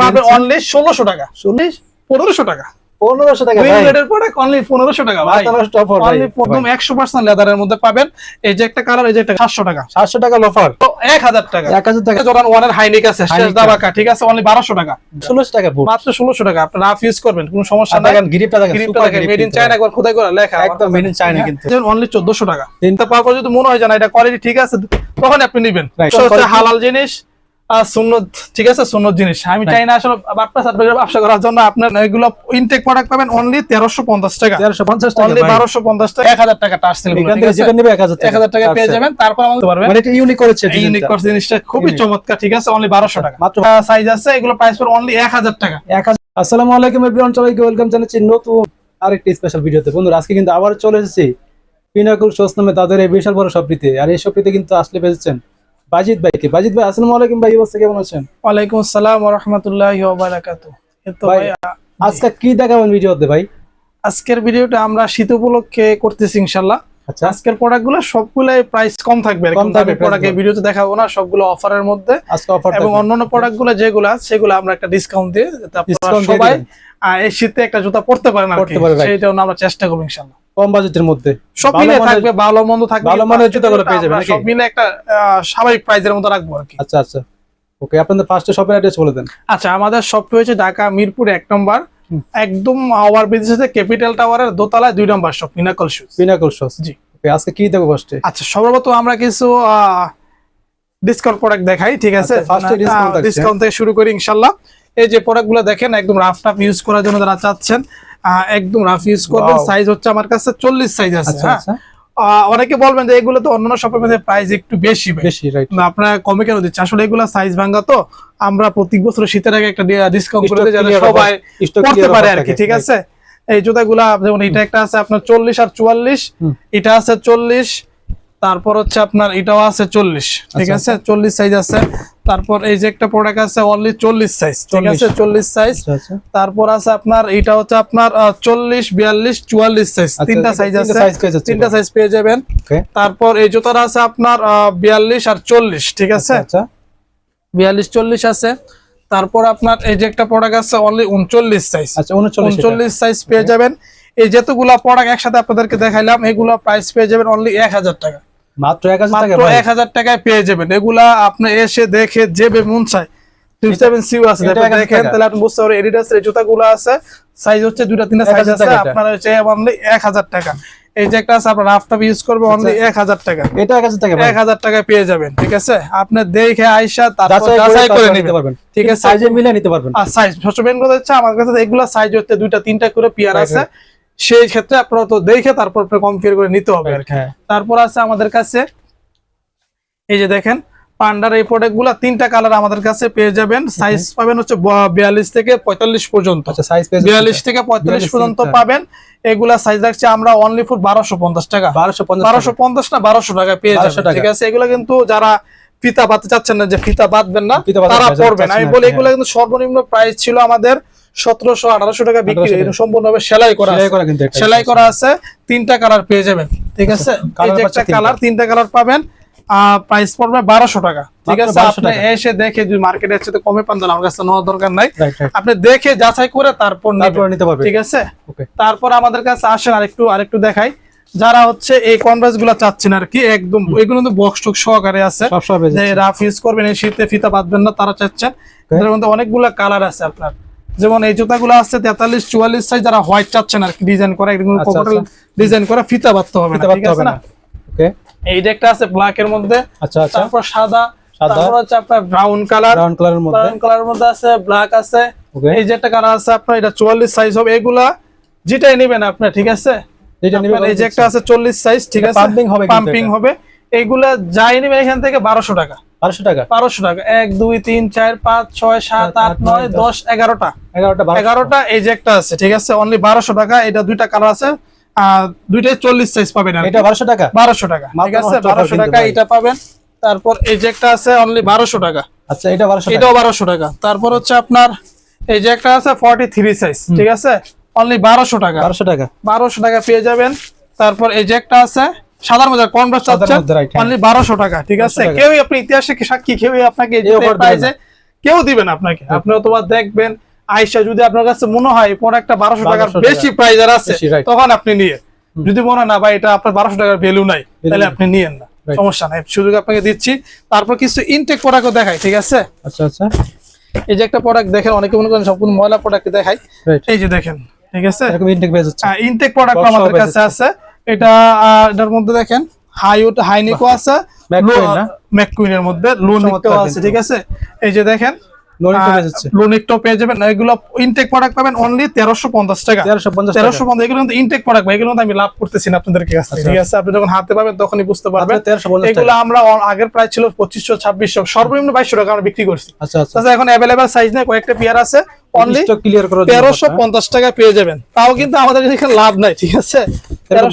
পাবেন অনলি ষোলোশো টাকা। চল্লিশ পনেরোশো টাকা। পনেরোশো টাকা ভাই। প্রোডাক্ট অনলি টাকা অনলি একদম লেদারের মধ্যে পাবেন। এই যে একটা কালার এই যে একটা সাতশো টাকা। সাতশো টাকা তো হাইনিক আছে শেষ দাবাকা ঠিক আছে? অনলি টাকা। টাকা মাত্র টাকা রাফ ইউজ করবেন কোনো সমস্যা নাই। দেখেন গ্রিপটা দেখেন গ্রিপটা দেখেন মেড ইন চায়না একবার খোদাই করে লেখা। একদম China কিন্তু। অনলি চোদ্দশো টাকা। তিনটা পাওয়ার পর যদি মনে হয় যে না এটা কোয়ালিটি ঠিক আছে তখন আপনি নেবেন। হালাল জিনিস। সুন্নত ঠিক আছে? সুন্নত জিনিস। আমি চাই না আসলে ব্যবসা করার জন্য আপনার এগুলো ইনটেক প্রোডাক্ট পাবেন অনলি তেরোশো পঞ্চাশ টাকা। তেরোশো পঞ্চাশ টাকা অনলি ভাই। বারোশো পঞ্চাশ টাকা। এক হাজার টাকা টাচ সেল এখান থেকে যেটা নেবে টাকা। পেয়ে আচ্ছা। যাবেন তারপর আমাদের পারবেন মানে এটা ইউনিক করেছে ইউনিক। জিনিসটা। খুবই চমৎকার ঠিক আছে? অনলি টাকা। মাত্র সাইজ আছে এগুলো প্রাইস পড়বে অনলি এক হাজার টাকা। এক হাজার আসসালামু আলাইকুম এভরিওয়ান সবাইকে ওয়েলকাম জানাচ্ছি নতুন আরেকটি স্পেশাল ভিডিওতে বন্ধুরা আজকে কিন্তু আবার চলে এসেছি পিনাকুল সোস নামে তাদের এই বিশাল বড় শপটিতে আর এই শপটিতে কিন্তু আসলে পেয়েছেন বাজিদ ভাইকে বাজিদ ভাই আসসালামু আলাইকুম ভাই অবস্থা কেমন আছেন? ওয়ালাইকুম আসসালাম রহমতুল্লাহ বারাকাতু। তো ভাই, আজকে কি দেখাবেন ভিডিওতে ভাই? আজকের ভিডিওটা আমরা শীত উপলক্ষে করতেছি ইনশাল্লাহ আচ্ছা। আজকের প্রোডাক্টগুলো সবগুলাই প্রাইস কম থাকবে কম থাকবে প্রোডাক্ট। ভিডিওতে দেখাবো না সবগুলো অফারের মধ্যে। আজকে অফার এবং অন্যান্য প্রোডাক্টগুলো যেগুলো আছে সেগুলো আমরা একটা ডিসকাউন্ট দিয়ে যাতে আপনারা সবাই এই শীতে একটা জুতা পড়তে পারেন আর কি. সেইটা আমরা চেষ্টা করব ইনশাল্লাহ কম বাজেটের মধ্যে। সব মিলে থাকবে ভালো মন্দ থাকবে ভালো মানের পেয়ে যাবেন সব মিলে একটা স্বাভাবিক প্রাইজের মধ্যে রাখব আর কি। আচ্ছা আচ্ছা। ওকে আপনাদের ফার্স্টে শপের অ্যাড্রেস বলে দেন। আচ্ছা আমাদের হচ্ছে ঢাকা মিরপুর এক নম্বর। একদম ওভার ব্রিজ ক্যাপিটাল টাওয়ারের দোতলায় দুই নম্বর শপ মিনাকল শুজ পিনাকল সোস জি। ওকে আজকে কি দেবো ফার্স্টে আচ্ছা সর্বপ্রথম আমরা কিছু ডিসকাউন্ট প্রোডাক্ট দেখাই ঠিক আছে? আচ্ছা। ডিসকাউন্ট থেকে শুরু করি ইনশাল্লাহ। এই যে প্রোডাক্টগুলো দেখেন একদম রাফ টাফ ইউজ করার জন্য যারা চাচ্ছেন একদম রাফ ইউজ করবেন। সাইজ হচ্ছে আমার কাছে চল্লিশ সাইজ আছে আচ্ছা হ্যাঁ? আচ্ছা। অনেকে বলবেন যে এগুলো তো অন্যান্য শপের মধ্যে প্রাইস একটু বেশি বেশি আপনার কমে কেন দিচ্ছে? আসলে এগুলো সাইজ ভাঙ্গা তো আমরা প্রত্যেক বছর শীতের আগে একটা ডিসকাউন্ট করে দিই যাতে সবাই করতে পারে আর কি ঠিক আছে? এই জুতাগুলা যেমন এটা একটা আছে আপনার চল্লিশ আর চুয়াল্লিশ এটা আছে চল্লিশ তারপর হচ্ছে আপনার এটাও আছে চল্লিশ ঠিক আচ্ছা, আছে? চল্লিশ সাইজ আছে। তারপর এই যে একটা প্রোডাক্ট আছে অনলি চল্লিশ সাইজ ঠিক আছে? চল্লিশ সাইজ আচ্ছা আচ্ছা। তারপর আছে আপনার এটা হচ্ছে আপনার চল্লিশ বিয়াল্লিশ চুয়াল্লিশ সাইজ আচ্ছা, তিনটা সাইজ আছে। তিনটা সাইজ পেয়ে যাবেন। তারপর এই জুতাটা আছে আপনার বিয়াল্লিশ আর চল্লিশ ঠিক আছে? আচ্ছা। বিয়াল্লিশ চল্লিশ আছে। তারপর আপনার এই যে একটা প্রোডাক্ট আছে অনলি উনচল্লিশ সাইজ আচ্ছা উনচল্লিশ উনচল্লিশ সাইজ পেয়ে যাবেন। এই যতগুলা প্রোডাক্ট একসাথে আপনাদেরকে দেখাইলাম এগুলো প্রাইস পেয়ে যাবেন অনলি এক হাজার টাকা। মাত্র এক হাজার টাকায় পেয়ে যাবেন। এগুলা আপনি এসে দেখে যে মন চায়। আছে। এটা আপনি 1000 দেখেন তাহলে আপনি বুঝতে পারবেন জুতাগুলো আছে সাইজ হচ্ছে দুইটা তিনটা সাইজ আছে। আপনার হচ্ছে অনলি এক হাজার টাকা। এই যে একটা আছে আপনার রাফটাপ ইউজ করবে অনলি এক হাজার টাকা। এটা এক হাজার টাকা এক হাজার টাকায় পেয়ে যাবেন ঠিক আছে? আপনি দেখে আইসা তারপর যাচাই যাচাই করে নিতে পারবেন। ঠিক আছে? সাইজে মিলে নিতে পারবেন। আর সাইজ সবচেয়ে মেন কথা হচ্ছে আমার কাছে এগুলা সাইজ হচ্ছে দুইটা তিনটা করে পিয়ার আছে। সেই ক্ষেত্রে আপনারা তো দেখে তারপর কম্পেয়ার করে নিতে হবে আর হ্যাঁ। তারপর আছে আমাদের কাছে এই যে দেখেন পান্ডার এই প্রোডাক্টগুলা তিনটা কালার আমাদের কাছে পেয়ে যাবেন। সাইজ পাবেন হচ্ছে বিয়াল্লিশ থেকে পঁয়তাল্লিশ পর্যন্ত। আচ্ছা বিয়াল্লিশ থেকে পঁয়তাল্লিশ পর্যন্ত পাবেন। এগুলা সাইজ রাখছি আমরা অনলি ফর বারোশো পঞ্চাশ টাকা। বারোশো পঞ্চাশ বারোশো পঞ্চাশ না বারোশো টাকা পেয়ে 1200 যাবেন ঠিক আছে? এগুলো কিন্তু যারা ফিতা বাঁধতে চাচ্ছেন না যে ফিতা বাঁধবেন না ফিতা তারা পড়বেন না, আমি। বলি এগুলো কিন্তু সর্বনিম্ন প্রাইস ছিল আমাদের সতেরোশো আঠারোশো টাকা বিক্রি 1800 এটা সম্পূর্ণভাবে সেলাই করা সেলাই করা কিন্তু সেলাই করা আছে। তিনটা কালার পেয়ে যাবেন ঠিক আছে? পাচ্ছে একটা কালার তিনটা কালার পাবেন প্রাইস পড়বে বারোশো টাকা ঠিক আছে? 1200 আপনি এসে দেখে যদি মার্কেটে এসে কমে পান আমার কাছে নেওয়ার দরকার নাই। রাইট রাইট আপনি দেখে যাচাই করে তারপর নিতে পারবে ঠিক আছে? তারপর আমাদের কাছে আসেন আরেকটু আরেকটু দেখাই। যারা হচ্ছে এই কনভার্সগুলা চাচ্ছেন আর কি একদম এগুলো কিন্তু বক্স টক সহকারে আছে। রাফ ইউজ করবেন এই শীতে ফিতা বাঁধবেন না তারা চাচ্ছেন। এর মধ্যে অনেকগুলো কালার আছে আপনার। যেমন এই জুতাগুলো আছে তেতাল্লিশ চুয়াল্লিশ সাইজ যারা হোয়াইট চাচ্ছেন আর কি ডিজাইন করা এগুলো আচ্ছা, ডিজাইন করা ফিতা বাঁধতে হবে না ঠিক আছে না? ওকে এই যে একটা আছে ব্ল্যাক এর মধ্যে আচ্ছা আচ্ছা। তারপর সাদা। তারপর হচ্ছে আপনার ব্রাউন কালার ব্রাউন কালারের মধ্যে। ব্রাউন কালারের মধ্যে আছে ব্ল্যাক আছে। এই যে একটা কালার আছে আপনার এটা চুয়াল্লিশ সাইজ হবে। এগুলা যেটাই নেবেন আপনার ঠিক আছে? এটা নিবে আপনার এই যে একটা আছে চল্লিশ সাইজ ঠিক আছে? pumping হবে পাম্পিং হবে। এইগুলা যাই নেবেন এখান থেকে বারোশো টাকা। বারোশো টাকা? বারোশো টাকা। এক দুই তিন চার পাঁচ ছয় সাত আট নয় দশ এগারোটা। এগারোটা এগারোটা এই যে একটা আছে ঠিক আছে? অনলি বারোশো টাকা এটা দুইটা কালার আছে। দুইটাই চল্লিশ সাইজ পাবেন এটা বারোশো টাকা? বারোশো টাকা ঠিক আছে? বারোশো টাকা এটা পাবেন। তারপর এই যে একটা আছে অনলি বারোশো টাকা। আচ্ছা এটা বারোশো এটাও বারোশো টাকা। তারপর হচ্ছে আপনার এই যে একটা আছে ফর্টি থ্রি সাইজ ঠিক আছে? অনলি বারোশো টাকা। বারোশো টাকা। বারোশো টাকা পেয়ে যাবেন। তারপর এই যে একটা আছে সাদার মধ্যে কনভার্স চাচ্ছেন মধ্যে, right, হ্যাঁ। অনলি বারোশো টাকা ঠিক আছে? কেউই আপনি ইতিহাসে সাক্ষী কেউই আপনাকে এই offer কেউ দিবেন আপনাকে। আপনি অথবা দেখবেন আইসা যদি আপনার কাছে মনে হয় প্রোডাক্টটা বারোশো টাকার বেশি প্রাইজার আছে তখন আপনি নিয়ে। যদি মনে না ভাই এটা আপনার বারোশো টাকার ভ্যালু নাই তাহলে আপনি নিয়েন না। সমস্যা নাই সুযোগ আপনাকে দিচ্ছি। তারপর কিছু ইনটেক প্রোডাক্টও দেখাই ঠিক আছে? আচ্ছা আচ্ছা। এই যে একটা প্রোডাক্ট দেখেন অনেকে মনে করেন সম্পূর্ণ ময়লা প্রোডাক্ট দেখাই। এই যে দেখেন ঠিক আছে? এরকম ইনটেক বেজ হচ্ছে ইনটেক প্রোডাক্ট আমাদের কাছে আছে। এটা এটার মধ্যে দেখেন হাইউট হাইনিকও আছে? ম্যাককুইনের মধ্যে আছে ঠিক আছে? এই যে দেখেন লোনিকটাও পেয়ে যাবেন। এগুলো ইনটেক প্রোডাক্ট পাবেন অনলি তেরোশো পঞ্চাশ টাকা। তেরোশো পঞ্চাশ এগুলো কিন্তু ইনটেক প্রোডাক্ট এগুলো আমি লাভ করতেছি না আপনাদের কাছে। আচ্ছা। ঠিক আছে? আপনি যখন হাতে পাবেন তখনই বুঝতে পারবেন। এগুলো আমরা আগের প্রাইস ছিল পঁচিশশো ছাব্বিশশো। সর্বনিম্ন বাইশশো টাকা আমরা বিক্রি করছি। আচ্ছা আচ্ছা। এখন অ্যাভেলেবেল সাইজ নেই কয়েকটা পেয়ার আছে। অনলি তেরোশো পঞ্চাশ টাকা পেয়ে যাবেন। তাও কিন্তু আমাদের এখানে লাভ নাই ঠিক আছে?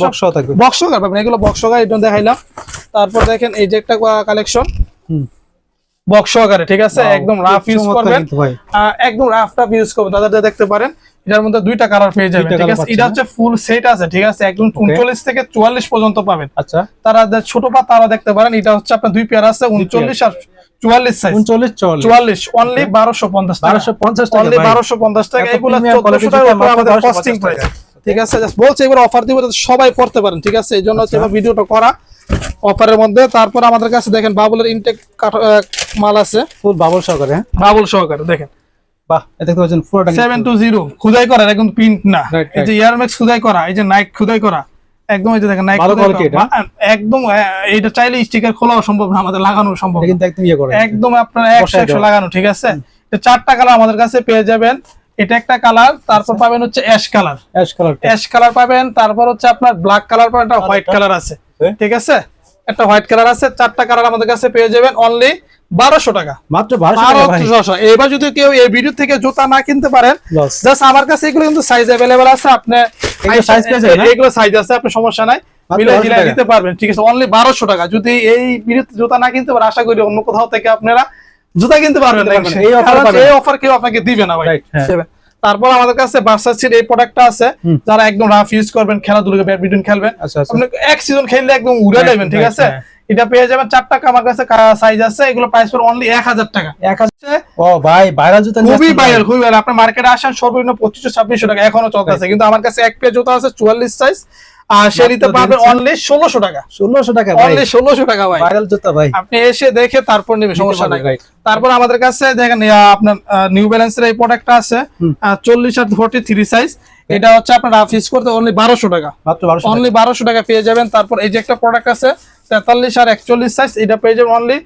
বক্স থাকবে। বক্সকার পাবেন এগুলো বক্সকার এটা দেখাইলাম। তারপর দেখেন এই যে একটা কালেকশন হুম। বক্স সহকারে ঠিক আছে? একদম রাফ ইউজ করবেন। কিন্তু ভাই। আহ, একদম রাফ টাফ ইউজ করবেন। দাদা দেখতে পারেন এটার মধ্যে দুইটা কালার পেয়ে যাবেন ঠিক আছে? এটা? হচ্ছে ফুল সেট আছে ঠিক আছে? একদম উনচল্লিশ থেকে চুয়াল্লিশ পর্যন্ত পাবেন। আচ্ছা। তারা ছোট পা তারা দেখতে পারেন এটা হচ্ছে আপনার দুই পেয়ার আছে উনচল্লিশ আর চুয়াল্লিশ সাইজ উনচল্লিশ চল্লিশ চুয়াল্লিশ অনলি বারোশো পঞ্চাশ বারোশো পঞ্চাশ টাকা অনলি ভাই। বারোশো পঞ্চাশ টাকা এগুলো আমাদের কস্টিং প্রাইস টাকা। ঠিক আছে? বলছে এবার অফার দিব সবাই পড়তে পারেন ঠিক আছে? এই জন্য হচ্ছে এবার ভিডিওটা করা অফারের মধ্যে। তারপর আমাদের কাছে দেখেন বাবুলের ইনটেক মাল আছে। ফুল বাবল সহকারে হ্যাঁ? বাবুল সহকারে দেখেন। বাহ দেখতে পাচ্ছেন পুরোটা কিন্তু- সেভেন টু জিরো খুদাই করা একদম প্রিন্ট না। এই যে ইয়ারম্যাক্স খুদাই করা এই যে নাইক খুদাই করা একদম এই যে দেখেন নাইক। একদম চাইলে স্টিকার খোলাও সম্ভব না আমাদের লাগানো সম্ভব কিন্তু একদম ইয়ে করে। একদম আপনার। লাগানো ঠিক আছে? চারটা কালার আমাদের কাছে পেয়ে যাবেন। এটা একটা কালার তারপর আচ্ছা। পাবেন হচ্ছে অ্যাশ কালার। অ্যাশ কালারটা অ্যাশ কালার পাবেন তারপর হচ্ছে আপনার ব্ল্যাক কালার পাবেন একটা হোয়াইট কালার আছে। ঠিক আছে? একটা হোয়াইট কালার আছে চারটা কালার আমাদের কাছে পেয়ে যাবেন অনলি বারোশো টাকা। মাত্র বারোশো এবার যদি কেউ এই ভিডিও থেকে জুতা না কিনতে পারেন জাস্ট আমার কাছে এগুলো কিন্তু সাইজ অ্যাভেলেবল আছে আপনি এগুলো সাইজ আছে আপনার সমস্যা নাই। মাত্র মিলে 1200 নিতে পারবেন ঠিক আছে? অনলি বারোশো টাকা। যদি এই জুতা না কিনতে পারেন আশা করি অন্য কোথাও থেকে আপনারা জুতা কিনতে পারবেন না। এই অফার কেউ আপনাকে দিবে না ভাই। হ্যাঁ। তারপর আমাদের কাছে ভার্সাসির এই প্রোডাক্টটা আছে যারা একদম রাফ ইউজ করবেন খেলাধুলা ব্যাডমিন্টন খেলবেন আপনি এক সিজন খেললে একদম উড়ে যাবেন ঠিক আছে? হ্যাঁ। এটা পেয়ে যাবেন চার টাকা আমার কাছে সাইজ আছে এগুলো প্রাইস পড়ে অনলি এক হাজার টাকা। এক হাজার ও ভাই ভাইরাল জুতা খুবই। ভাইরাল খুবই ভাইরাল আপনার মার্কেটে আসেন সর্বনিম্ন পঁচিশশো ছাব্বিশশো টাকা এখনও চলতেছে। কিন্তু আমার কাছে এক পেয়ে জুতা আছে চুয়াল্লিশ সাইজ সে নিতে পারবেন অনলি ষোলোশো টাকা। ষোলোশো টাকা অনলি ষোলোশো টাকা ভাই। ভাইরাল জুতা ভাই। আপনি এসে দেখে তারপর নেবে সমস্যা নাই। তারপর আমাদের কাছে দেখেন আপনার নিউ ব্যালেন্সের এই প্রোডাক্টটা আছে। চল্লিশ আর ফোর্টি থ্রি সাইজ এটা হচ্ছে আপনার রাফ করতে অনলি বারোশো টাকা। অনলি বারোশো টাকা। পেয়ে যাবেন। তারপর এই যে একটা প্রোডাক্ট আছে তেতাল্লিশ আর একচল্লিশ সাইজ এটা পেয়ে যাবেন অনলি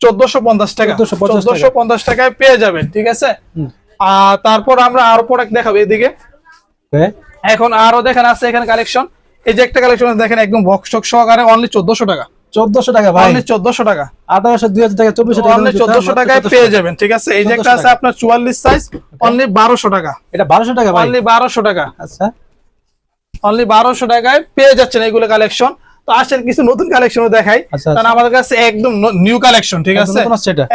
চোদ্দশো পঞ্চাশ টাকা। 1450 টাকা। চোদ্দশো পঞ্চাশ টাকায় পেয়ে যাবেন ঠিক আছে? আর তারপর আমরা আরও প্রোডাক্ট দেখাবো এদিকে। এখন আরও দেখেন আছে এখানে কালেকশন এই যে একটা কালেকশন দেখেন একদম বক্স টক সহকারে অনলি চোদ্দশো টাকা। চোদ্দশো টাকা ভাই। অনলি চোদ্দশো টাকা। আঠারোশো দুই হাজার টাকা চব্বিশশো টাকা অনলি জুতা, চোদ্দশো মাত্র টাকায় পেয়ে যাবেন ঠিক আছে? এই যে একটা আছে আপনার চুয়াল্লিশ সাইজ অনলি বারোশো টাকা। এটা বারোশো টাকা ভাই। অনলি বারোশো টাকা। আচ্ছা। অনলি বারোশো টাকায় পেয়ে যাচ্ছেন এইগুলো কালেকশন তো আসেন কিছু নতুন কালেকশন দেখাই। আচ্ছা, কারণ আমাদের কাছে একদম নিউ কালেকশন ঠিক আছে?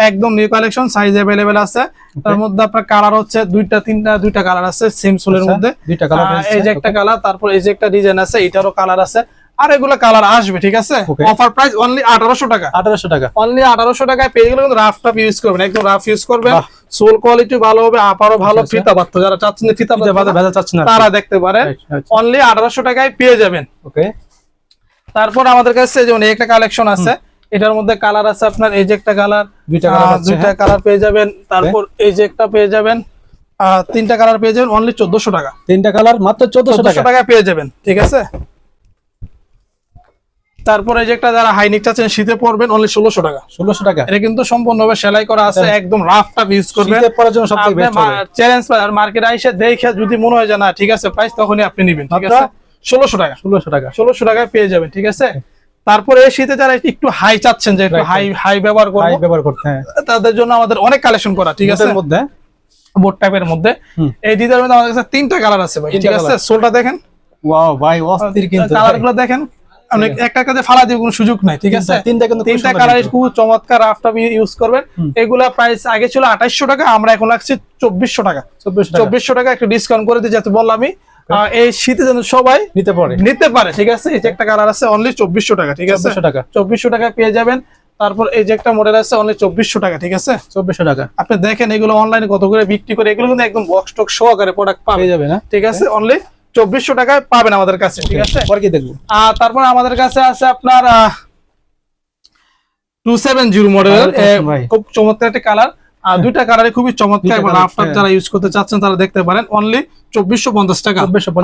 একদম নিউ কালেকশন সাইজ অ্যাভেলেবেল আছে। তার মধ্যে আপনার কালার হচ্ছে দুইটা তিনটা দুইটা কালার আছে সেম সোলের আচ্ছা, মধ্যে। দুইটা রয়েছে, এই যে একটা কালার তারপর এই যে একটা ডিজাইন আছে এটারও কালার আছে। আর এগুলো কালার আসবে ঠিক আছে? অফার প্রাইস অনলি আঠারোশো টাকা। আঠারোশো টাকা। অনলি আঠারোশো টাকায় পেয়ে গেলে কিন্তু রাফ টাফ ইউজ করবেন একদম রাফ ইউজ করবেন। সোল কোয়ালিটি ভালো হবে আপারও ভালো আচ্ছা, ফিতা পাত্র যারা চাচ্ছেন ফিতা তারা দেখতে right. অনলি আঠারোশো টাকায় পেয়ে যাবেন। ওকে তারপর আমাদের কাছে যেমন একটা কালেকশন আছে এটার মধ্যে কালার আছে আপনার এই যে একটা কালার দুইটা আছে, দুইটা হ্যাঁ। কালার পেয়ে যাবেন তারপর এই যে একটা পেয়ে যাবেন তিনটা কালার পেয়ে যাবেন অনলি চোদ্দশো টাকা। তিনটা কালার মাত্র চোদ্দশো টাকা। পেয়ে যাবেন ঠিক আছে? তারপরে এই যে একটা যারা হাইনিক চাচ্ছেন শীতে পড়বেন অনলি ষোলোশো টাকা। ষোলোশো টাকা। এটা কিন্তু সম্পূর্ণভাবে সেলাই করা আছে হ্যাঁ। একদম রাফ টাফ ইউজ করবেন। শীতে পরার জন্য সবথেকে বেস্ট হবে। চ্যালেঞ্জ আর মার্কেটে আইসে দেখে যদি মনে হয় যে না ঠিক আছে প্রাইস তখনই আপনি নেবেন ঠিক আছে? ষোলোশো টাকা। ষোলোশো টাকা। ষোলোশো টাকায় পেয়ে যাবেন ঠিক আছে? তারপরে শীতে যারা একটু হাই চাচ্ছেন যে একটু হাই হাই ব্যবহার হাই ব্যবহার করতে হ্যাঁ। তাদের জন্য আমাদের অনেক কালেকশন করা ঠিক আছে? মধ্যে? বোর্ড টাইপের মধ্যে। এই ডিজাইনের মধ্যে আমাদের কাছে তিনটা কালার আছে ভাই ঠিক আছে? সোলটা দেখেন। ওয়াও ভাই অস্থির কিন্তু কালারগুলো দেখেন। অনেক একটা কাজে ফালা দিয়ে কোনো সুযোগ নাই ঠিক আছে? তিনটা- কিন্তু তিনটা কালার খুব চমৎকার রাফটা ইউজ করবেন। এগুলা প্রাইস আগে ছিল আঠাইশশো টাকা আমরা এখন রাখছি চব্বিশশো টাকা। চব্বিশশো টাকা। চব্বিশশো টাকা একটু ডিসকাউন্ট করে দিই যাতে বললাম আমি এই শীতে যেন সবাই নিতে পারে। নিতে পারে ঠিক আছে? এই যে একটা কালার আছে অনলি চব্বিশশো টাকা ঠিক আছে? টাকা। চব্বিশশো টাকা পেয়ে যাবেন। তারপর এই যে একটা মডেল আছে অনলি চব্বিশশো টাকা ঠিক আছে? চব্বিশশো টাকা। আপনি দেখেন এগুলো অনলাইনে কত করে বিক্রি করে এগুলো কিন্তু একদম বক্স টক সহকারে প্রোডাক্ট পাবে যাবে না। ঠিক আছে? অনলি চব্বিশশো টাকায় পাবেন আমাদের কাছে ঠিক আছে? পরে কি দেখব? আর তারপর আমাদের কাছে আছে আপনার টু সেভেন জিরো মডেলের। খুব চমৎকার একটা কালার। আর দুইটা কালারে খুবই চমৎকার এবং হ্যাঁ। যারা ইউজ করতে চাচ্ছেন তারা দেখতে পারেন। অনলি চব্বিশশো পঞ্চাশ টাকা।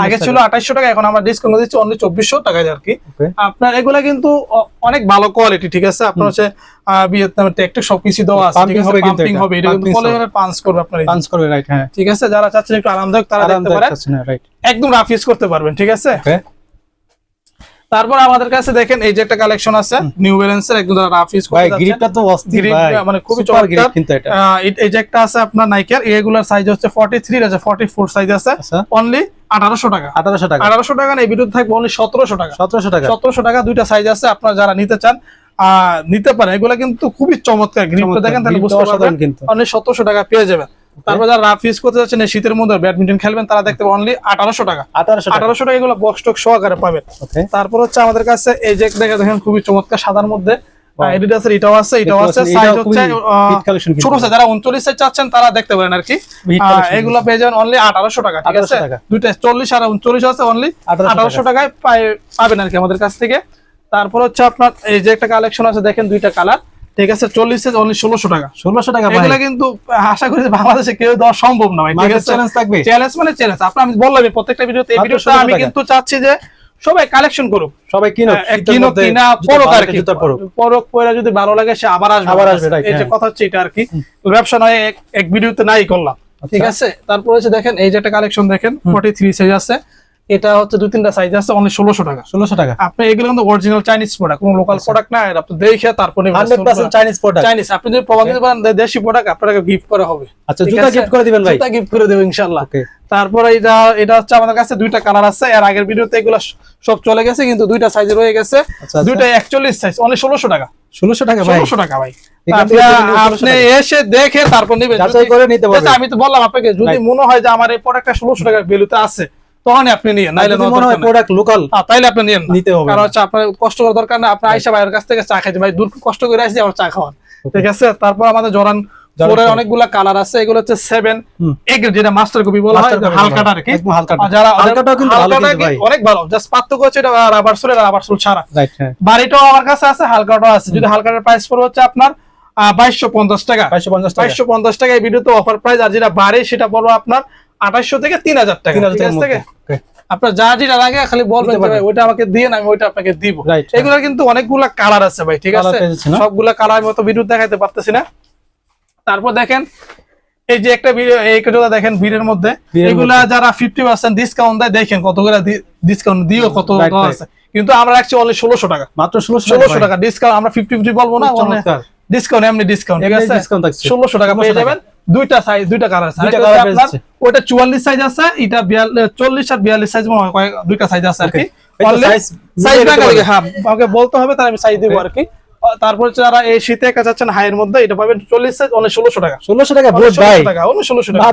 আগে ছিল আঠাইশশো টাকা এখন আমরা ডিসকাউন্ট দিচ্ছি অনলি চব্বিশশো টাকায় আর কি। আপনার এগুলা কিন্তু অনেক ভালো কোয়ালিটি ঠিক আছে? আপনার হচ্ছে আহ, ভিয়েতনামের টেকটেক সবকিছু দেওয়া আছে ঠিক আছে? পাম্পিং হবে এটা কিন্তু pumping পাঞ্চ করবে আপনার পাঞ্চ করবে রাইট হ্যাঁ। ঠিক আছে? যারা চাচ্ছেন একটু আরামদায়ক তারা দেখতে পারেন। একদম রাফ ইউজ করতে পারবেন ঠিক আছে? তারপর আমাদের কাছে দেখেন এই যে একটা কালেকশন আছে নিউ ব্যালেন্সের একদম যারা রাফ ইউজ ভাই গ্রিপটা তো অস্থির ভাই। মানে খুবই চমৎকার। কিন্তু এটা। এই যে একটা আছে আপনার নাইকের এগুলার সাইজ হচ্ছে 43 আছে 44 সাইজ আছে। অনলি 1800 টাকা। আঠারোশো টাকা। 1800 টাকা না এই ভিডিওতে থাকবে অনলি 1700 টাকা। সতেরোশো টাকা। 1700 টাকা দুইটা সাইজ আছে আপনারা যারা নিতে চান নিতে পারেন। এগুলা কিন্তু খুবই চমৎকার। গ্রিপটা দেখেন তাহলে বুঝতে পারবেন কিন্তু। অনলি 1700 টাকা পেয়ে যাবেন। তারপর যারা রাফ ইউজ করতে যাচ্ছেন শীতের মধ্যে ব্যাডমিন্টন খেলবেন তারা দেখতে পাবেন অনলি 1800 টাকা। আঠারোশো টাকা। এগুলো বক্স টক সহকারে পাবেন। তারপর হচ্ছে আমাদের কাছে এই যে দেখে দেখেন খুবই চমৎকার সাদার মধ্যে এডিডাসের এটাও আছে এটাও আছে সাইজ হচ্ছে খুবই আহ, hit collection কিন্তু। ছোট সাইজ যারা 39 সাইজ চাচ্ছেন তারা দেখতে পারেন আর কি। Hit আহ, collection এগুলো পেয়ে যাবেন অনলি 1800 টাকা ঠিক আছে? দুইটা 40 আর 39 আছে অনলি 1800 1800 টাকায় পাই- পাবেন আর কি আমাদের কাছ থেকে। তারপর হচ্ছে আপনার এই যে একটা কালেকশন আছে দেখেন দুইটা কালার ঠিক আছে 40 সাইজ অনলি 1600 টাকা। ষোলোশো টাকা এগুলা কিন্তু আশা করি বাংলাদেশে কেউ দেওয়া সম্ভব না ভাই ঠিক আছে? চ্যালেঞ্জ থাকবে? চ্যালেঞ্জ মানে চ্যালেঞ্জ আপনার আমি বললাম প্রত্যেকটা ভিডিওতে এই ভিডিওটা আমি কিন্তু চাচ্ছি যে সবাই কালেকশন করুক। সবাই কিনো হ্যাঁ, কিনো কিনা পরক আর কি। পরক। পরে যদি ভালো লাগে সে আবার আসবে। আবার আসবে, right, এই যে হ্যাঁ। কথা হচ্ছে এটা আর কি। ব্যবসা নয় এক এক ভিডিওতে নাই করলাম। ঠিক আছে? তারপর হচ্ছে দেখেন এই যে একটা কালেকশন দেখেন 43 সাইজ আছে। এটা হচ্ছে দুই তিনটা সাইজ আছে অনলি 1600 টাকা। ষোলোশো টাকা। আপনি এগুলো কিন্তু অরিজিনাল চাইনিজ প্রোডাক্ট কোনো লোকাল প্রোডাক্ট না এটা আপনি দেখে তারপরে চাইনিজ প্রোডাক্ট চাইনিজ আপনি যদি প্রমাণ দিতে পারেন দেশি প্রোডাক্ট আপনাকে গিফট করা হবে। আচ্ছা জুতা গিফট করে দিবেন ভাই। জুতা গিফট করে দেবো ইনশাআল্লাহ। তারপরে এটা এটা হচ্ছে আমাদের কাছে দুইটা কালার আছে এর আগের ভিডিওতে এগুলো সব চলে গেছে কিন্তু দুইটা সাইজ রয়ে গেছে। আচ্ছা দুইটা একচল্লিশ সাইজ অনলি ষোলোশো টাকা। ষোলোশো টাকা ভাই। ষোলোশো টাকা ভাই। আপনি থেকে দেখে নিলে 1600 আপনি টাকা। এসে দেখে তারপর নেবেন। যাচাই করে নিতে আচ্ছা, আমি তো বললাম আপনাকে যদি মনে হয় যে আমার এই প্রোডাক্টটা ষোলোশো টাকার ভ্যালুতে আছে তখনই আপনি নিয়ে নাইলে হয়। প্রোডাক্ট লোকাল হ্যাঁ, তাইলে আপনি নিয়েন না। নিতে হবে কারণ হচ্ছে আপনার কষ্ট করার দরকার না। আপনি আইসা ভাইয়ের কাছ থেকে চা খাইতে ভাই দূর কষ্ট করে আসছি আমার চা খাওয়ান। ঠিক আছে? তারপর আমাদের জরান ফোরের। অনেকগুলা কালার আছে। এগুলো হচ্ছে সেভেন। এগ্রেড যেটা মাস্টার কপি বলা হয় হালকাটা আর কি। হালকাটা। যারা হালকাটা কিন্তু অনেক ভালো। জাস্ট পার্থক্য হচ্ছে এটা রাবার সোল রাবার সোল ছাড়া। হ্যাঁ। বাড়িটাও আমার কাছে আছে হালকাটাও আছে। যদি হালকাটার প্রাইস পড়বে হচ্ছে আপনার বাইশশো পঞ্চাশ টাকা। বাইশশো পঞ্চাশ টাকা। বাইশশো পঞ্চাশ টাকা এই ভিডিওতে অফার প্রাইস আর যেটা বাড়ে সেটা পড়বে আপনার আঠাশশো থেকে তিন হাজার টাকা। ঠিক আছে? থেকে? আপনার যা যেটা লাগে খালি বলবেন ভাই ওইটা আমাকে দিয়ে আমি ওইটা আপনাকে দিব। হ্যাঁ। কিন্তু অনেকগুলা কালার আছে ভাই ঠিক আছে? সবগুলা কালার আমি ভিডিও দেখাইতে পারতেছি না। তারপর দেখেন এই যে একটা দেখেন ভিড়ের মধ্যে। এগুলা যারা ফিফটি পার্সেন্ট ডিসকাউন্ট দেয় দেখেন কত করে ডিসকাউন্ট দিও কত. আছে। কিন্তু আমরা রাখছি অনলি ষোলোশো টাকা। মাত্র ষোলোশো ষোলোশো টাকা ডিসকাউন্ট আমরা ফিফটি ফিফটি বলব না ডিসকাউন্ট এমনি ডিসকাউন্ট ঠিক আছে? ষোলোশো টাকা পেয়ে যাবেন। দুইটা সাইজ দুইটা কালার দুইটা হচ্ছে আপনার চুয়াল্লিশ সাইজ আছে এটা চল্লিশ আর বিয়াল্লিশ সাইজ মনে হয় দুইটা সাইজ আছে আর কি। Size সাইজ না হ্যাঁ আমাকে বলতে হবে তাহলে আমি সাইজ দিব. আর কি। তারপর যারা এই শীতে একটা চাচ্ছেন হাইয়ের মধ্যে এটা পাবেন চল্লিশ সাইজ অনেক ষোলোশো টাকা। ষোলোশো টাকা বুট ভাই। টাকা অনেক ষোলোশো টাকা।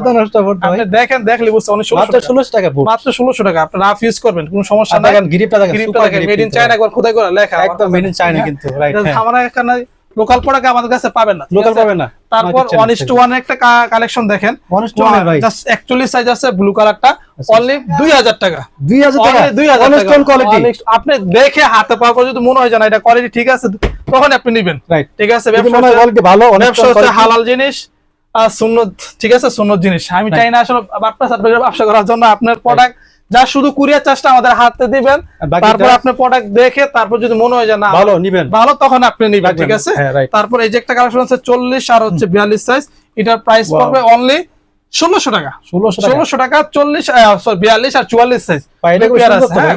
আপনি দেখেন দেখলে বুঝতে অনেক ষোলোশো ষোলোশো টাকা মাত্র ষোলোশো টাকা আপনি রাফ ইউজ করবেন কোনো সমস্যা নাই। গ্রিপটা দেখেন গ্রিপটা দেখেন মেড ইন চায়না একবার খোদাই করে লেখা। একদম মেড ইন চায়না কিন্তু রাইট আমার এখানে লোকাল প্রোডাক্ট আমাদের কাছে পাবেন না লোকাল আছে? পাবে না। তারপর ওয়ান ইস টু ওয়ান একটা কালেকশন দেখেন। One is to one, ভাই। জাস্ট একচল্লিশ সাইজ আছে ব্লু কালারটা অনলি দুই হাজার টাকা। দুই হাজার টাকা? 2000 Honest টাকা। Honest- আপনি দেখে হাতে পাওয়ার পর যদি মনে হয় যে না এটা কোয়ালিটি ঠিক আছে তখন আপনি নিবেন। রাইট ঠিক আছে ব্যবসা কোয়ালিটি ভালো অনেক ব্যবসা হচ্ছে হালাল জিনিস আর সুন্নত ঠিক আছে সুন্নত জিনিস। আমি চাই না আসলে সার্টিফিকেট ব্যবসা করার জন্য আপনার প্রোডাক্ট যা শুধু কুরিয়ার চার্জটা আমাদের হাতে দিবেন তারপর আপনি প্রোডাক্ট দেখে তারপর যদি মনে হয় যে না ভালো নিবেন। ভালো তখন আপনি নিবেন ঠিক আছে? হ্যাঁ, তারপর এই যে একটা কালেকশন আছে চল্লিশ আর হচ্ছে বিয়াল্লিশ সাইজ এটার প্রাইস. পড়বে অনলি ষোলোশো টাকা। ষোলোশো টাকা। ষোলোশো টাকা চল্লিশ সরি বিয়াল্লিশ আর চুয়াল্লিশ সাইজ ভাই,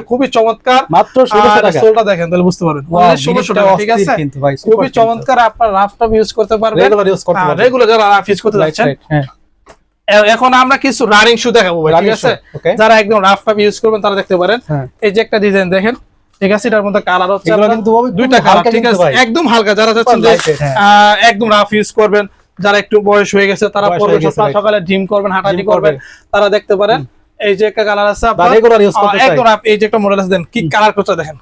খুবই চমৎকার। মাত্র ষোলোশো আর টাকা। সোলটা দেখেন তাহলে বুঝতে পারবেন। Wow, ষোলোশো জিনিসটা টাকা ঠিক আছে? খুবই চমৎকার আপনার রাফটপ ইউজ করতে পারবেন। Regular use করতে পারবেন। রেগুলার যারা রাফ ইউজ করতে যাচ্ছেন হ্যাঁ। এখন আমরা কিছু রানিং শু দেখাবো ভাই, ঠিক আছে? যারা একদম রাফ টাপ ইউজ করবেন তারা দেখতে পারেন। হ্যাঁ। এই যে একটা ডিজাইন দেখেন ঠিক আছে এটার মধ্যে কালার হচ্ছে দুইটা কালার ঠিক আছে? একদম হালকা যারা চাচ্ছেন হ্যাঁ। একদম রাফ ইউজ করবেন যারা একটু বয়স হয়ে গেছে তারা হয়ে সকাল জিম করবেন হাঁটাহাঁটি করবেন তারা দেখতে পারেন। এই যে একটা কালার আছে। একদম এই যে একটা মডেল আছে দেন কি কালার করতে দেখেন।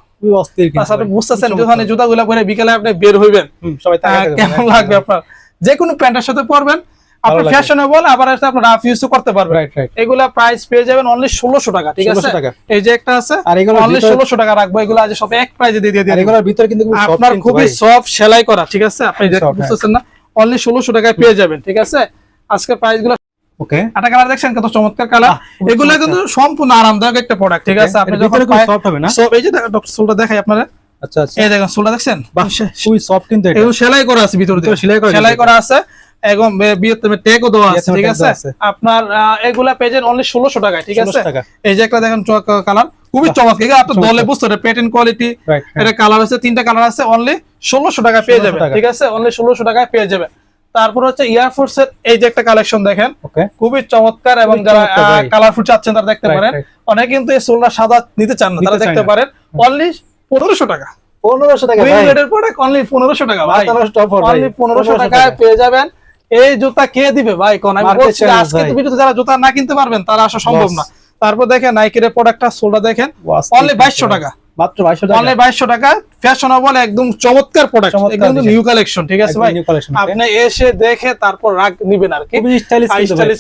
বুঝতেছেন জুতাগুলা পরে বিকেলে আপনি বের হইবেন সবাই কেমন লাগবে আপনার? যে কোনো প্যান্টের সাথে পরবেন আপনার ফ্যাশনেবল আবার এসে আপনার রাফ করতে পারবেন। এগুলা প্রাইস পেয়ে যাবেন অনলি ষোলোশো টাকা ঠিক আছে? 1600। এই যে একটা আছে আর এগুলোর অনলি ভিতরে- ষোলোশো টাকা রাখব এগুলো আজ সব এক প্রাইজে দিয়ে দিয়ে আর এগুলোর ভিতরে কিন্তু আপনার খুবই সফট সেলাই করা ঠিক আছে? আপনি দেখতে। বুঝতেছেন না? অনলি ষোলোশো টাকায় পেয়ে যাবেন ঠিক আছে? আজকের প্রাইসগুলো ওকে একটা কালার দেখছেন কত চমৎকার কালার এগুলো কিন্তু সম্পূর্ণ আরামদায়ক একটা প্রোডাক্ট ঠিক আছে? আপনি যখন খুব সফট হবে না? সব এই যে ডক্টর সোলটা দেখাই আপনারা। আচ্ছা আচ্ছা। এই দেখেন সোলটা দেখছেন? খুবই সফট কিন্তু এটা। এগুলো সেলাই করা আছে ভিতরে ভিতরে সেলাই করা সেলাই করা আছে। এবং বিয়েতে টেকও দেওয়া আছে ঠিক আছে? আপনার এগুলা পেজেন অনলি ষোলোশো টাকায় ঠিক আছে? এই যে একটা দেখেন কালার খুবই চমৎকার। আপনার দলে বুঝতে হবে পেটেন্ট কোয়ালিটি এটা কালার আছে তিনটা কালার আছে অনলি ষোলোশো টাকা পেয়ে 1600 যাবে ঠিক আছে? অনলি ষোলোশো টাকায় পেয়ে যাবে তারপর হচ্ছে এয়ারফোর্স এর এই যে একটা কালেকশন দেখেন খুবই চমৎকার এবং যারা কালারফুল চাচ্ছেন তারা দেখতে পারেন. অনেকে কিন্তু এই সোলটা সাদা নিতে চান না তারা দেখতে পারেন অনলি পনেরোশো টাকা। পনেরোশো টাকা পনেরোশো টাকা ভাই। পনেরোশো টাকায় পেয়ে যাবেন এই জুতা কে দিবে ভাই? কোন আমি বলছি আজকে। ভিডিওতে যারা জুতা না কিনতে পারবেন তারা আসা সম্ভব না। তারপর দেখেন নাইকের প্রোডাক্টটা সোলটা দেখেন। অনলি বাইশশো টাকা। মাত্র বাইশশো টাকা। অনলি বাইশশো টাকা। ফ্যাশনেবল একদম চমৎকার প্রোডাক্ট একদম নিউ কালেকশন ঠিক আছে ভাই? আপনি এসে দেখে তারপর রাগ নিবেন আর কি। স্টাইলিশ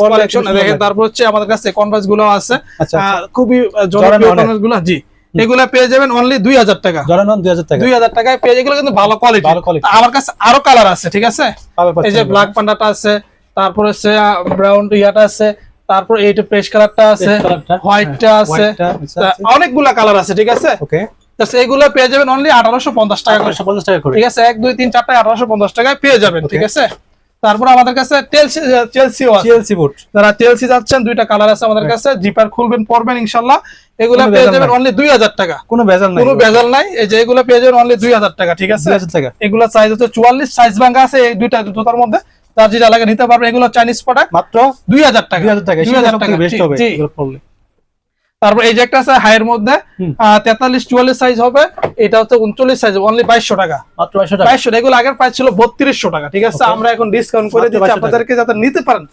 কালেকশন দেখেন তারপর হচ্ছে আমাদের কাছে কনভার্সগুলো আছে। আচ্ছা, খুবই আহ, জনপ্রিয় কনভার্সগুলো জি। এগুলা পেয়ে যাবেন অনলি দুই হাজার টাকা। জড়ান দুই হাজার টাকা। দুই হাজার টাকায় পেয়ে যেগুলো কিন্তু ভালো কোয়ালিটি আমার কাছে আরও কালার আছে ঠিক আছে? এই যে ব্ল্যাক পান্ডাটা আছে তারপর হচ্ছে ব্রাউন ইয়াটা আছে তারপর এইটা পেস্ট কালারটা আছে হোয়াইটটা হ্যাঁ, আছে। আচ্ছা, আচ্ছা। অনেকগুলা কালার আছে ঠিক আছে? ওকে এগুলো পেয়ে যাবেন অনলি আঠারোশো পঞ্চাশ টাকা করে। টাকা করে। ঠিক আছে এক দুই তিন চারটায় আঠারোশো পঞ্চাশ টাকায় পেয়ে যাবেন ঠিক আছে? তারপর আমাদের কাছে টেলসি চেলসিও আছে। সিএলসি বুট যারা চেলসি যাচ্ছেন দুইটা কালার আছে আমাদের কাছে। জিপার খুলবেন পরবেন ইনশাল্লাহ। এগুলো পেয়ে যাবেন অনলি দুই হাজার টাকা। কোনো ভেজাল নাই। কোনো ভেজাল নাই। এই যে এগুলো পেয়ে যাবেন অনলি দুই হাজার টাকা ঠিক আছে? দুই হাজার টাকা। এগুলো সাইজ হচ্ছে চুয়াল্লিশ সাইজ ভাঙ্গা আছে এই দুইটা জুতার মধ্যে। তার যেটা লাগে নিতে পারবেন। এগুলো চাইনিজ প্রোডাক্ট মাত্র দুই হাজার টাকা। দুই হাজার টাকা। দুই হাজার টাকা। বেস্ট হবে। এগুলো পড়লে। তারপর এই যে একটা আছে হাইয়ের মধ্যে তেতাল্লিশ চুয়াল্লিশ সাইজ হবে। এটা হচ্ছে উনচল্লিশ সাইজ অনলি বাইশশো টাকা। মাত্র বাইশশো টাকা। বাইশশো এগুলো আগের প্রাইস ছিল বত্রিশশো টাকা ঠিক আছে? আমরা এখন ডিসকাউন্ট করে দিচ্ছি আপনাদেরকে যাতে নিতে পারেন।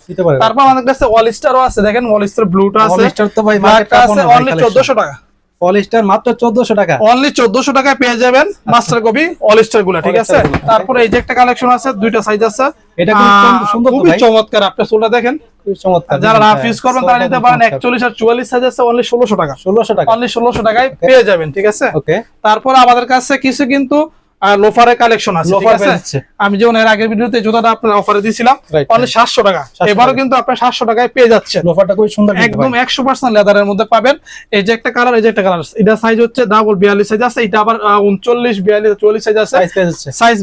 তারপর আমাদের কাছে অল স্টারও আছে দেখেন অল স্টার ব্লুটা আছে। পলিস্টার তো ভাই ব্ল্যাকটা আছে অনলি চোদ্দশো টাকা। পলিস্টার মাত্র টাকা। অনলি টাকায় পেয়ে যাবেন মাস্টার কপি অলিস্টার ঠিক আছে। তারপরে এই যে একটা কালেকশন আছে দুইটা সাইজ আছে। এটা খুব সুন্দর- ভাই। চমৎকার চুলটা দেখেন। চমৎকার। যারা রাফ ইউজ করবেন তারা নিতে পারেন একচল্লিশ আর চুয়াল্লিশ সাইজ আছে অনলি টাকা। টাকা। অনলি টাকায় পেয়ে যাবেন ঠিক আছে? ওকে তারপর আমাদের কাছে কিছু কিন্তু লোফারের কালেকশন আছে ঠিক আছে? আমি যেমন এর আগের ভিডিওতে জুতাটা আপনার অফারে দিয়েছিলাম অনলি টাকা। 700 এবারও কিন্তু আপনার সাতশো টাকায় পেয়ে যাচ্ছেন। লোফারটা খুবই সুন্দর একদম ভাই। একশো পার্সেন্ট লেদারের মধ্যে পাবেন। এই যে একটা কালার এই যে একটা কালার এটা সাইজ হচ্ছে ডাবল বিয়াল্লিশ সাইজ আছে এটা আবার উনচল্লিশ বিয়াল্লিশ চল্লিশ সাইজ আছে। যাচ্ছে। সাইজ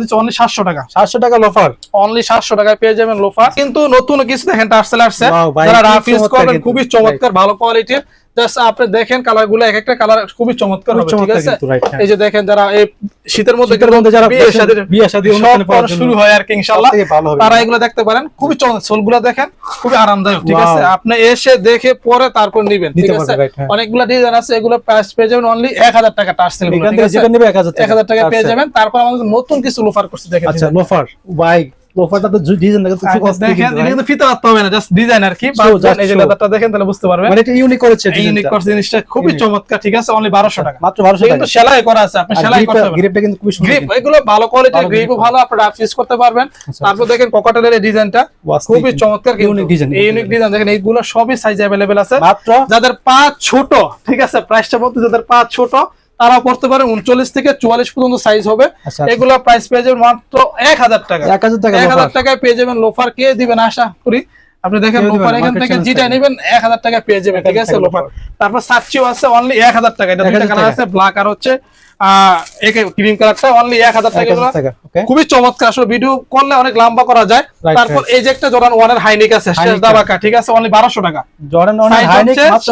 দিচ্ছে অনলি সাতশো টাকা। সাতশো টাকা লোফার অনলি সাতশো টাকায় পেয়ে যাবেন লোফা কিন্তু নতুন কিছু দেখেন টার্সেল আসছে। যারা রাফ ইউজ করবেন খুবই চমৎকার ভালো কোয়ালিটির জাস্ট আপনি দেখেন কালারগুলো এক একটা কালার খুবই চমৎকার হবে ঠিক আছে হ্যাঁ। এই যে দেখেন যারা এই শীতের মধ্যে শীতের মধ্যে যারা বিয়ে বিয়ে শাদী অনুষ্ঠানে শুরু হয় আর কি ইনশাআল্লাহ। তারা এগুলো দেখতে পারেন খুবই সোলগুলো দেখেন খুবই আরামদায়ক ঠিক আছে আপনি এসে দেখে পরে তারপর নিবেন ঠিক আছে হ্যাঁ। অনেকগুলো ডিজাইন আছে এগুলো প্রাইস পেয়ে যাবেন অনলি এক হাজার টাকা টার্সেল এখান থেকে যেটা নেবে এক হাজার এক হাজার টাকা পেয়ে আচ্ছা। যাবেন তারপর আমাদের নতুন কিছু লোফার করছে দেখেন আচ্ছা লোফার ভাই লোফারটা তো ডিজাইন দেখো খুব আচ্ছা, অস্থির দেখেন কিন্তু এটা ভাই। কিন্তু ফিতে পারতে হবে না জাস্ট ডিজাইন আর কি Show, just এই যে show। লেদারটা দেখেন তাহলে বুঝতে পারবেন মানে এটা ইউনিক করেছে এই ইউনিক ডিজাইনটা। করছে জিনিসটা খুবই Unique। চমৎকার ঠিক আছে অনলি বারোশো টাকা মাত্র বারোশো এটা টাকা কিন্তু সেলাই করা আছে আপনি সেলাই করতে পারবেন গ্রিপটা কিন্তু খুবই সুন্দর গ্রিপ কিন্তু। এগুলো ভালো কোয়ালিটির ভালো গ্রিপও grip। ভালো আপনারা ইউজ করতে পারবেন আচ্ছা, তারপর দেখেন ককাটেলের এই ডিজাইনটা Wastic খুবই কিন্তু। চমৎকার কিন্তু Unique design, এই ইউনিক ডিজাইন দেখেন এইগুলো সবই সাইজ अवेलेबल আছে মাত্র যাদের পা ছোট ঠিক আছে প্রাইসটা বলতে যাদের পা ছোট তারা পড়তে পারে উনচল্লিশ থেকে চুয়াল্লিশ পর্যন্ত সাইজ হবে। আচ্ছা, এগুলো প্রাইস পেয়ে যাবেন মাত্র এক হাজার টাকা। এক হাজার টাকা এক হাজার টাকায় পেয়ে যাবেন লোফার কে দিবেন? আশা করি। আপনি দেখেন লোফার এখান থেকে যেটা নেবেন এক হাজার টাকা পেয়ে যাবেন। ঠিক আছে লোফার লোফার। তারপর সাতচিও আছে অনলি এক হাজার টাকা। এটা দুইটা কালার আছে ব্ল্যাক আর হচ্ছে ক্রিম কালারটা অনলি এক হাজার এক টাকা হাজার এগুলো। টাকা ওকে খুবই চমৎকার। আসলে ভিডিও করলে অনেক লম্বা করা যায়। তারপর এই যে একটা জোরান ওয়ানের হাইনিক আছে দাবাকা ঠিক আছে অনলি বারোশো টাকা। জর্ডান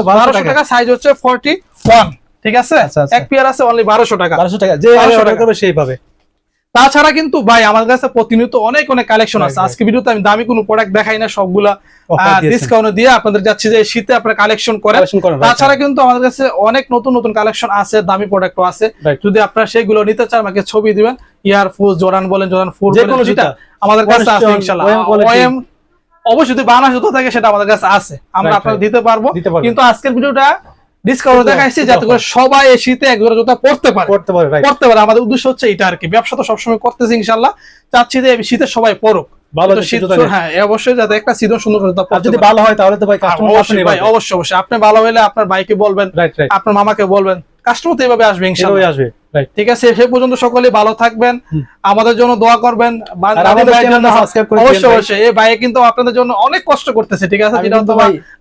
বারোশো টাকা। সাইজ হচ্ছে ফর্টি ওয়ান ঠিক আছে? আচ্ছা, আচ্ছা। এক পেয়ার আছে অনলি বারোশো টাকা। বারোশো টাকা যে 1200 অর্ডার টাকা। করবে সেই পাবে। তাছাড়া কিন্তু ভাই আমার কাছে প্রতিনিয়ত অনেক অনেক কালেকশন আছে। আজকে ভিডিওতে আমি দামি কোনো প্রোডাক্ট দেখাই না সবগুলা ডিসকাউন্ট দিয়ে আপনাদের যাচ্ছে যে শীতে আপনারা কালেকশন করেন। Right, তাছাড়া কিন্তু আমাদের কাছে অনেক নতুন নতুন কালেকশন আছে দামি প্রোডাক্টও আছে. যদি আপনারা সেগুলো নিতে চান আমাকে ছবি দিবেন। ইয়ার ফুল জোরান বলেন জোরান কোনো যেটা আমাদের কাছে আছে ইনশাআল্লাহ। OM অবশ্যই যদি বাংলা থাকে সেটা আমাদের কাছে আছে। আমরা আপনারা দিতে পারব। কিন্তু আজকের ভিডিওটা ডিসকাউন্ট দেখাইছি যাতে করে সবাই এই শীতে এক জোড়া জুতা পড়তে পারে। করতে পারে রাইট পারে। আমাদের উদ্দেশ্য হচ্ছে এটা আর কি ব্যবসা তো সবসময় করতেছি ইনশাল্লাহ চাচ্ছি যে শীতে সবাই পড়ুক ভালো শীত। হ্যাঁ অবশ্যই যাতে একটা সিজন সুন্দর যদি ভালো হয় তাহলে তো ভাই কাস্টমার অবশ্যই ভাই অবশ্যই অবশ্যই। আপনি ভালো হলে আপনার ভাইকে বলবেন আপনার মামাকে বলবেন কাস্টমার তো এইভাবে আসবে ইনশাল্লাহ আসবে। ঠিক আছে সে পর্যন্ত সকলে ভালো থাকবেন। আমাদের জন্য দোয়া করবেন। অবশ্যই অবশ্যই। এই ভাই কিন্তু আপনাদের জন্য অনেক কষ্ট করতেছে ঠিক আছে? যেটা হয়তো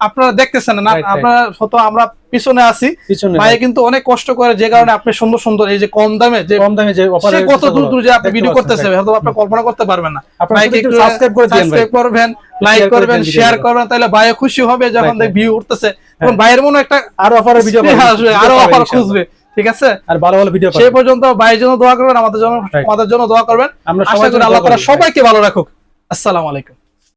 আপনারা দেখতেছেন না. আপনারা হয়তো আমরা পিছনে আছি। ভাই কিন্তু অনেক কষ্ট করে যে কারণে আপনি সুন্দর সুন্দর এই যে কম দামে যে কম দামে যে সে কত দূর দূর যে আপনি ভিডিও করতেছে হয়তো আপনি কল্পনা করতে পারবেন না। ভাইকে একটু সাবস্ক্রাইব করে দিবেন সাবস্ক্রাইব করবেন লাইক করবেন শেয়ার করবেন তাহলে ভাইও খুশি হবে যখন right. ভিউ উঠতেছে। তখন হ্যাঁ। ভাইয়ের মনে একটা আরও অফারের ভিডিও আসবে আরও অফার খুঁজবে। ঠিক আছে? আর ভালো ভালো ভিডিও সেই পর্যন্ত ভাইয়ের জন্য দোয়া করবেন আমাদের জন্য আমাদের জন্য দোয়া করবেন। আমরা আশা সবাই করি আল্লাহ তাআলা সবাইকে ভালো রাখুক। আসসালামু আলাইকুম।